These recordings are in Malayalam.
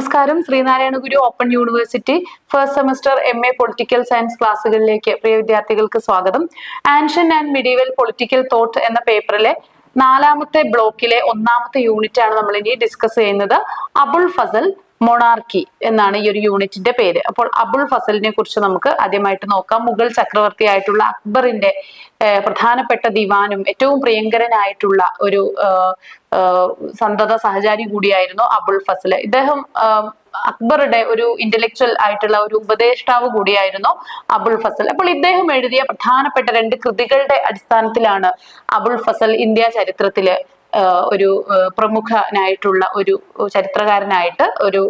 നമസ്കാരം. Sreenarayana Guru open university first semester M A political science ക്ലാസ്സുകളിലേക്ക് പ്രിയ വിദ്യാർത്ഥികൾക്ക് സ്വാഗതം. Ancient and medieval political thought എന്ന പേപ്പറിലെ നാലാമത്തെ ബ്ലോക്കിലെ ഒന്നാമത്തെ യൂണിറ്റ് ആണ് നമ്മൾ ഇനി ഡിസ്കസ് ചെയ്യുന്നത്. അബുൾ ഫസൽ മൊണാർക്കി എന്നാണ് ഈ ഒരു യൂണിറ്റിന്റെ പേര്. അപ്പോൾ അബുൾ ഫസലിനെ കുറിച്ച് നമുക്ക് ആദ്യമായിട്ട് നോക്കാം. മുഗൾ ചക്രവർത്തിയായിട്ടുള്ള അക്ബറിന്റെ പ്രധാനപ്പെട്ട ദിവാനും ഏറ്റവും പ്രിയങ്കരനായിട്ടുള്ള ഒരു സന്തത സഹചാരി കൂടിയായിരുന്നു അബുൾ ഫസൽ. ഇദ്ദേഹം അക്ബറുടെ ഒരു ഇന്റലക്ച്വൽ ആയിട്ടുള്ള ഒരു ഉപദേഷ്ടാവ് കൂടിയായിരുന്നു അബുൾ ഫസൽ. അപ്പോൾ ഇദ്ദേഹം എഴുതിയ പ്രധാനപ്പെട്ട രണ്ട് കൃതികളുടെ അടിസ്ഥാനത്തിലാണ് അബുൾ ഫസൽ ഇന്ത്യ ചരിത്രത്തിൽ ഒരു പ്രമുഖനായിട്ടുള്ള ഒരു ചരിത്രകാരനായിട്ട് ഒരു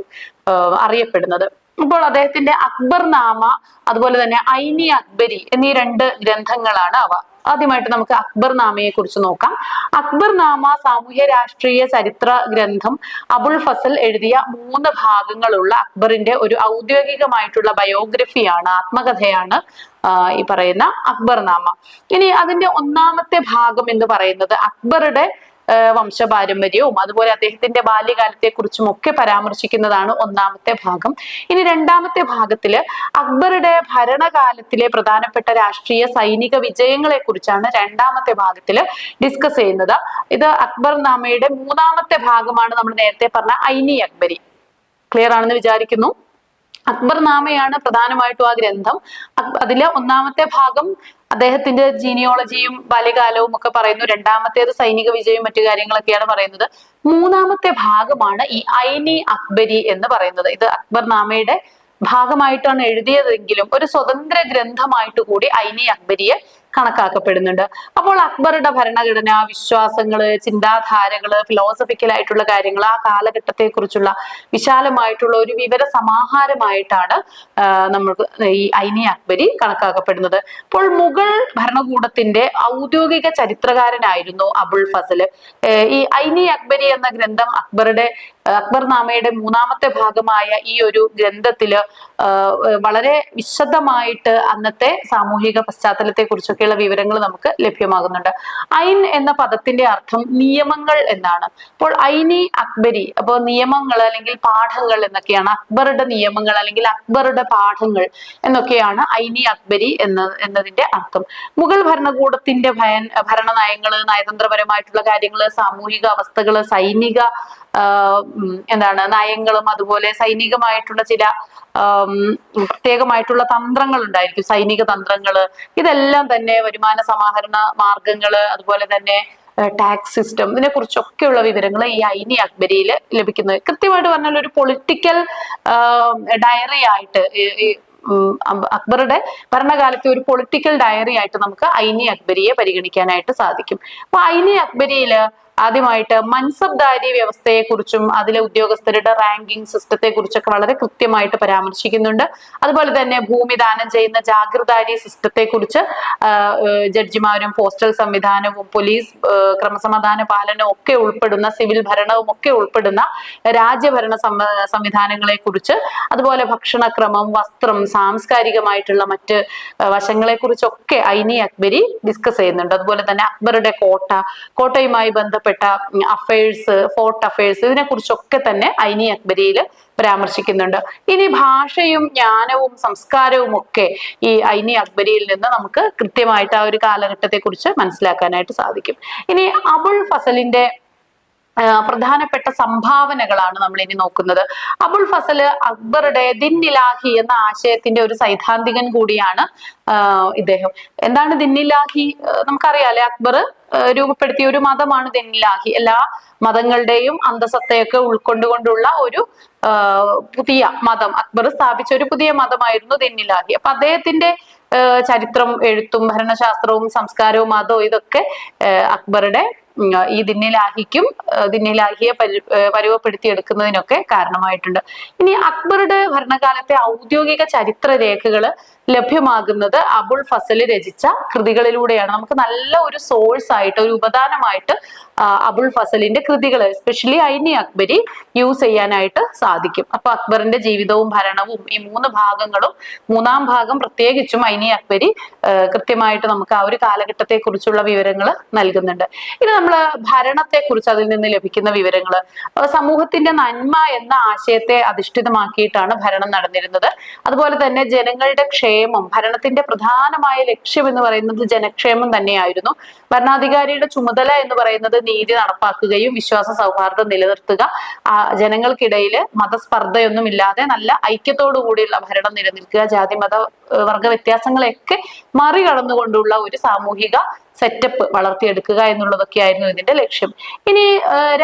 അറിയപ്പെടുന്നത്. അപ്പോൾ അദ്ദേഹത്തിന്റെ അക്ബർ നാമ അതുപോലെ തന്നെ ഐനി അക്ബരി എന്നീ രണ്ട് ഗ്രന്ഥങ്ങളാണ് അവ. ആദ്യമായിട്ട് നമുക്ക് അക്ബർ നാമയെ കുറിച്ച് നോക്കാം. അക്ബർ നാമ സാമൂഹ്യ രാഷ്ട്രീയ ചരിത്ര ഗ്രന്ഥം അബുൾ ഫസൽ എഴുതിയ മൂന്ന് ഭാഗങ്ങളുള്ള അക്ബറിന്റെ ഒരു ഔദ്യോഗികമായിട്ടുള്ള ബയോഗ്രഫിയാണ് ആത്മകഥയാണ് ഈ പറയുന്ന അക്ബർ നാമ. ഇനി അതിന്റെ ഒന്നാമത്തെ ഭാഗം എന്ന് പറയുന്നത് അക്ബറുടെ വംശപാരമ്പര്യവും അതുപോലെ അദ്ദേഹത്തിന്റെ ബാല്യകാലത്തെ കുറിച്ചും ഒക്കെ പരാമർശിക്കുന്നതാണ് ഒന്നാമത്തെ ഭാഗം. ഇനി രണ്ടാമത്തെ ഭാഗത്തിൽ അക്ബറുടെ ഭരണകാലത്തിലെ പ്രധാനപ്പെട്ട രാഷ്ട്രീയ സൈനിക വിജയങ്ങളെ കുറിച്ചാണ് രണ്ടാമത്തെ ഭാഗത്തിൽ ഡിസ്കസ് ചെയ്യുന്നത്. ഇത് അക്ബർ നാമയുടെ മൂന്നാമത്തെ ഭാഗമാണ് നമ്മൾ നേരത്തെ പറഞ്ഞ ഐനി അക്ബരി. ക്ലിയർ ആണെന്ന് വിചാരിക്കുന്നു? അക്ബർ നാമയാണ് പ്രധാനമായിട്ടും ആ ഗ്രന്ഥം. അതിലെ ഒന്നാമത്തെ ഭാഗം അദ്ദേഹത്തിന്റെ ജീനിയോളജിയും ബാല്യകാലവും ഒക്കെ പറയുന്നു. രണ്ടാമത്തേത് സൈനിക വിജയവും മറ്റു കാര്യങ്ങളൊക്കെയാണ് പറയുന്നത്. മൂന്നാമത്തെ ഭാഗമാണ് ഈ ഐനി അക്ബരി എന്ന് പറയുന്നത്. ഇത് അക്ബർ നാമയുടെ ഭാഗമായിട്ടാണ് എഴുതിയതെങ്കിലും ഒരു സ്വതന്ത്ര ഗ്രന്ഥമായിട്ട് കൂടി ഐനി അക്ബരിയെ കണക്കാക്കപ്പെടുന്നുണ്ട്. അപ്പോൾ അക്ബറുടെ ഭരണഘടന വിശ്വാസങ്ങൾ ചിന്താധാരകൾ ഫിലോസഫിക്കൽ ആയിട്ടുള്ള കാര്യങ്ങൾ ആ കാലഘട്ടത്തെ കുറിച്ചുള്ള വിശാലമായിട്ടുള്ള ഒരു വിവര സമാഹാരമായിട്ടാണ് നമുക്ക് ഈ ഐനി അക്ബരി കണക്കാക്കപ്പെടുന്നത്. അപ്പോൾ മുഗൾ ഭരണകൂടത്തിന്റെ ഔദ്യോഗിക ചരിത്രകാരനായിരുന്നു അബുൾ ഫസൽ. ഈ ഐനി അക്ബരി എന്ന ഗ്രന്ഥം അക്ബറുടെ അക്ബർ നാമയുടെ മൂന്നാമത്തെ ഭാഗമായ ഈ ഒരു ഗ്രന്ഥത്തിൽ വളരെ വിശദമായിട്ട് അന്നത്തെ സാമൂഹിക പശ്ചാത്തലത്തെ കുറിച്ചൊക്കെയുള്ള വിവരങ്ങൾ നമുക്ക് ലഭ്യമാകുന്നുണ്ട്. ഐൻ എന്ന പദത്തിന്റെ അർത്ഥം നിയമങ്ങൾ എന്നാണ്. അപ്പോൾ ഐനി അക്ബരി അപ്പോൾ നിയമങ്ങൾ അല്ലെങ്കിൽ പാഠങ്ങൾ എന്നൊക്കെയാണ് അക്ബറുടെ നിയമങ്ങൾ അല്ലെങ്കിൽ അക്ബറുടെ പാഠങ്ങൾ എന്നൊക്കെയാണ് ഐനി അക്ബരി എന്ന എന്നതിന്റെ അർത്ഥം. മുഗൾ ഭരണകൂടത്തിന്റെ ഭയൻ ഭരണനയങ്ങൾ നയതന്ത്രപരമായിട്ടുള്ള കാര്യങ്ങൾ സാമൂഹിക അവസ്ഥകൾ സൈനിക എന്താണ് നയങ്ങളും അതുപോലെ സൈനികമായിട്ടുള്ള ചില പ്രത്യേകമായിട്ടുള്ള തന്ത്രങ്ങൾ ഉണ്ടായിരിക്കും. സൈനിക തന്ത്രങ്ങൾ ഇതെല്ലാം തന്നെ വരുമാന സമാഹരണ മാർഗങ്ങൾ അതുപോലെ തന്നെ ടാക്സ് സിസ്റ്റം ഇതിനെ കുറിച്ചൊക്കെയുള്ള വിവരങ്ങൾ ഈ ഐനി അക്ബരിയിൽ ലഭിക്കുന്നത്. കൃത്യമായിട്ട് പറഞ്ഞാൽ ഒരു പൊളിറ്റിക്കൽ ഡയറി ആയിട്ട് അക്ബറുടെ ഭരണകാലത്തെ ഒരു പൊളിറ്റിക്കൽ ഡയറി ആയിട്ട് നമുക്ക് ഐനി അക്ബരിയെ പരിഗണിക്കാനായിട്ട് സാധിക്കും. അപ്പൊ ഐനി അക്ബരിയിൽ ആദ്യമായിട്ട് മൻസബ്ദാരി വ്യവസ്ഥയെ കുറിച്ചും അതിലെ ഉദ്യോഗസ്ഥരുടെ റാങ്കിങ് സിസ്റ്റത്തെ കുറിച്ചൊക്കെ വളരെ കൃത്യമായിട്ട് പരാമർശിക്കുന്നുണ്ട്. അതുപോലെ തന്നെ ഭൂമി ദാനം ചെയ്യുന്ന ജാഗ്രതാരി സിസ്റ്റത്തെ കുറിച്ച് ജഡ്ജിമാരും പോസ്റ്റൽ സംവിധാനവും പോലീസ് ക്രമസമാധാന പാലനവും ഒക്കെ ഉൾപ്പെടുന്ന സിവിൽ ഭരണവും ഒക്കെ ഉൾപ്പെടുന്ന രാജ്യഭരണ സംവ- സംവിധാനങ്ങളെ കുറിച്ച് അതുപോലെ ഭക്ഷണക്രമം വസ്ത്രം സാംസ്കാരികമായിട്ടുള്ള മറ്റ് വശങ്ങളെ കുറിച്ചൊക്കെ ഐനി അക്ബരി ഡിസ്കസ് ചെയ്യുന്നുണ്ട്. അതുപോലെ തന്നെ അക്ബറുടെ കോട്ട കോട്ടയുമായി ബന്ധപ്പെട്ട അഫയേഴ്സ് ഫോർട്ട് അഫയേഴ്സ് ഇതിനെ കുറിച്ചൊക്കെ തന്നെ ഐനി അക്ബരിയിൽ പരാമർശിക്കുന്നുണ്ട്. ഇനി ഭാഷയും ജ്ഞാനവും സംസ്കാരവും ഒക്കെ ഈ ഐനി അക്ബരിയിൽ നിന്ന് നമുക്ക് കൃത്യമായിട്ട് ആ ഒരു കാലഘട്ടത്തെക്കുറിച്ച് മനസ്സിലാക്കാനായിട്ട് സാധിക്കും. ഇനി അബുൾ ഫസലിന്റെ പ്രധാനപ്പെട്ട സംഭാവനകളാണ് നമ്മൾ ഇനി നോക്കുന്നത്. അബുൽ ഫസൽ അക്ബറുടെ ഇലാഹി എന്ന ആശയത്തിന്റെ ഒരു സൈദ്ധാന്തികൻ കൂടിയാണ് ഇദ്ദേഹം. എന്താണ് ദിൻ ഇലാഹി നമുക്കറിയാലേ അക്ബർ രൂപപ്പെടുത്തിയ ഒരു മതമാണ് ദിൻ ഇലാഹി എല്ലാ മതങ്ങളുടെയും അന്തസത്തയൊക്കെ ഉൾക്കൊണ്ടുകൊണ്ടുള്ള ഒരു പുതിയ മതം. അക്ബർ സ്ഥാപിച്ച ഒരു പുതിയ മതമായിരുന്നു ദിൻ ഇലാഹി അപ്പൊ അദ്ദേഹത്തിന്റെ ചരിത്രം എഴുത്തും ഭരണശാസ്ത്രവും സംസ്കാരവും മതവും ഇതൊക്കെ അക്ബറുടെ ഈ ദിന്നിലാഹിക്കും ദിന്നിലാഹിയെ പരി പരുവപ്പെടുത്തിയെടുക്കുന്നതിനൊക്കെ കാരണമായിട്ടുണ്ട്. ഇനി അക്ബറുടെ ഭരണകാലത്തെ ഔദ്യോഗിക ചരിത്ര രേഖകൾ ലഭ്യമാകുന്നത് അബുൾ ഫസൽ രചിച്ച കൃതികളിലൂടെയാണ്. നമുക്ക് നല്ല ഒരു സോഴ്സ് ആയിട്ട് ഒരു ഉപദാനമായിട്ട് അബുൾ ഫസലിന്റെ കൃതികൾ എസ്പെഷ്യലി ഐനി അക്ബരി യൂസ് ചെയ്യാനായിട്ട് സാധിക്കും. അപ്പൊ അക്ബറിന്റെ ജീവിതവും ഭരണവും ഈ മൂന്ന് ഭാഗങ്ങളും മൂന്നാം ഭാഗം പ്രത്യേകിച്ചും ഐനി അക്ബരി കൃത്യമായിട്ട് നമുക്ക് ആ ഒരു കാലഘട്ടത്തെ കുറിച്ചുള്ള വിവരങ്ങൾ നൽകുന്നുണ്ട്. ഇനി നമ്മൾ ഭരണത്തെ കുറിച്ച് അതിൽ നിന്ന് ലഭിക്കുന്ന വിവരങ്ങൾ സമൂഹത്തിന്റെ നന്മ എന്ന ആശയത്തെ അധിഷ്ഠിതമാക്കിയിട്ടാണ് ഭരണം നടന്നിരുന്നത്. അതുപോലെ തന്നെ ജനങ്ങളുടെ ക്ഷേമം ഭരണത്തിന്റെ പ്രധാനമായ ലക്ഷ്യം എന്ന് പറയുന്നത് ജനക്ഷേമം തന്നെയായിരുന്നു. ഭരണാധികാരിയുടെ ചുമതല എന്ന് പറയുന്നത് നീതി നടപ്പാക്കുകയും വിശ്വാസ സൗഹാർദ്ദം നിലനിർത്തുക ജനങ്ങൾക്കിടയിൽ മതസ്പർദ്ധയൊന്നും ഇല്ലാതെ നല്ല ഐക്യത്തോടു കൂടിയുള്ള ഭരണം നിലനിൽക്കുക ജാതി മത വർഗ വ്യത്യാസങ്ങളെയൊക്കെ മറികടന്നുകൊണ്ടുള്ള ഒരു സാമൂഹിക സെറ്റപ്പ് വളർത്തിയെടുക്കുക എന്നുള്ളതൊക്കെയായിരുന്നു ഇതിന്റെ ലക്ഷ്യം. ഇനി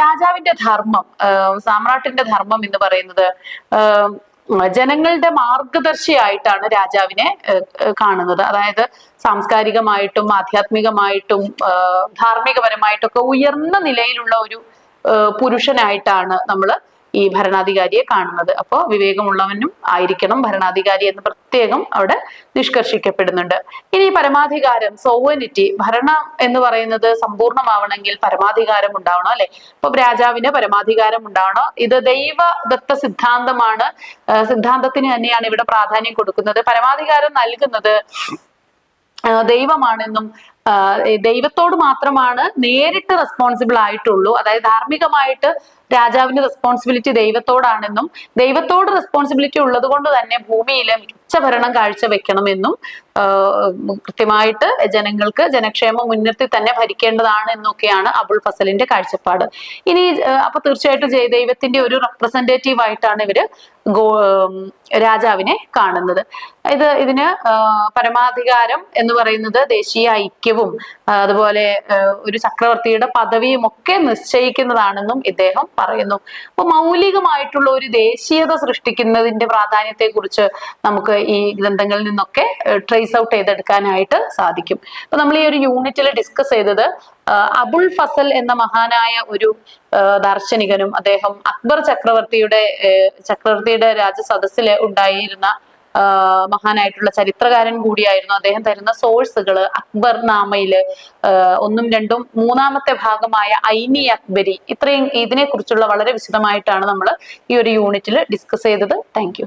രാജാവിന്റെ ധർമ്മം സാമ്രാട്ടിന്റെ ധർമ്മം എന്ന് പറയുന്നത് ജനങ്ങളുടെ മാർഗദർശിയായിട്ടാണ് രാജാവിനെ കാണുന്നത്. അതായത് സാംസ്കാരികമായിട്ടും ആധ്യാത്മികമായിട്ടും ധാർമ്മികപരമായിട്ടും ധാർമ്മികപരമായിട്ടൊക്കെ ഉയർന്ന നിലയിലുള്ള ഒരു പുരുഷനായിട്ടാണ് നമ്മൾ ഈ ഭരണാധികാരിയെ കാണുന്നത്. അപ്പോൾ വിവേകമുള്ളവനും ആയിരിക്കണം ഭരണാധികാരി എന്ന് പ്രത്യേകം അവിടെ നിഷ്കർഷിക്കപ്പെടുന്നുണ്ട്. ഇനി പരമാധികാരം സോവനിറ്റി ഭരണം എന്ന് പറയുന്നത് സമ്പൂർണമാവണമെങ്കിൽ പരമാധികാരം ഉണ്ടാവണം അല്ലെ? അപ്പൊ രാജാവിന് പരമാധികാരം ഉണ്ടാവണം. ഇത് ദൈവദത്ത സിദ്ധാന്തമാണ്. സിദ്ധാന്തത്തിന് തന്നെയാണ് ഇവിടെ പ്രാധാന്യം കൊടുക്കുന്നത്. പരമാധികാരം നൽകുന്നത് ദൈവമാണെന്നും ദൈവത്തോട് മാത്രമാണ് നേരിട്ട് റെസ്പോൺസിബിൾ ആയിട്ടുള്ളൂ. അതായത് ധാർമ്മികമായിട്ട് രാജാവിന്റെ റെസ്പോൺസിബിലിറ്റി ദൈവത്തോടാണെന്നും ദൈവത്തോട് റെസ്പോൺസിബിലിറ്റി ഉള്ളത് കൊണ്ട് തന്നെ ഭൂമിയിൽ മികച്ച ഭരണം കാഴ്ചവെക്കണമെന്നും വെക്കണമെന്നും കൃത്യമായിട്ട് ജനങ്ങൾക്ക് ജനക്ഷേമം മുൻനിർത്തി തന്നെ ഭരിക്കേണ്ടതാണ് എന്നൊക്കെയാണ് അബുൾ ഫസലിന്റെ കാഴ്ചപ്പാട്. ഇനി അപ്പൊ തീർച്ചയായിട്ടും ജയ ദൈവത്തിന്റെ ഒരു റെപ്രസെന്റേറ്റീവ് ആയിട്ടാണ് ഇവർ ഗോ രാജാവിനെ കാണുന്നത്. ഇത് ഇതിന് പരമാധികാരം എന്ന് പറയുന്നത് ദേശീയ ഐക്യവും ആ, അതുപോലെ ഒരു ചക്രവർത്തിയുടെ പദവിയും ഒക്കെ നിശ്ചയിക്കുന്നതാണെന്നും ഇദ്ദേഹം പറയുന്നു. അപ്പൊ മൗലികമായിട്ടുള്ള ഒരു ദേശീയത സൃഷ്ടിക്കുന്നതിന്റെ പ്രാധാന്യത്തെ കുറിച്ച് നമുക്ക് ഈ ഗ്രന്ഥങ്ങളിൽ നിന്നൊക്കെ ട്രേസ് ഔട്ട് ചെയ്തെടുക്കാനായിട്ട് സാധിക്കും. അപ്പൊ നമ്മൾ ഈ ഒരു യൂണിറ്റിൽ ഡിസ്കസ് ചെയ്തത് അബുൾ ഫസൽ എന്ന മഹാനായ ഒരു ദാർശനികനും അദ്ദേഹം അക്ബർ ചക്രവർത്തിയുടെ ചക്രവർത്തിയുടെ രാജസദസ്സിൽ ഉണ്ടായിരുന്ന മഹാനായിട്ടുള്ള ചരിത്രകാരൻ കൂടിയായിരുന്നു അദ്ദേഹം തരുന്ന സോഴ്സുകൾ അക്ബർ നാമയിൽ ഒന്നും രണ്ടും മൂന്നാമത്തെ ഭാഗമായ ഐനി അക്ബരി. ഇത്രയും ഇതിനെ കുറിച്ചുള്ള വളരെ വിശദമായിട്ടാണ് നമ്മൾ ഈ ഒരു യൂണിറ്റിൽ ഡിസ്കസ് ചെയ്തത്. താങ്ക്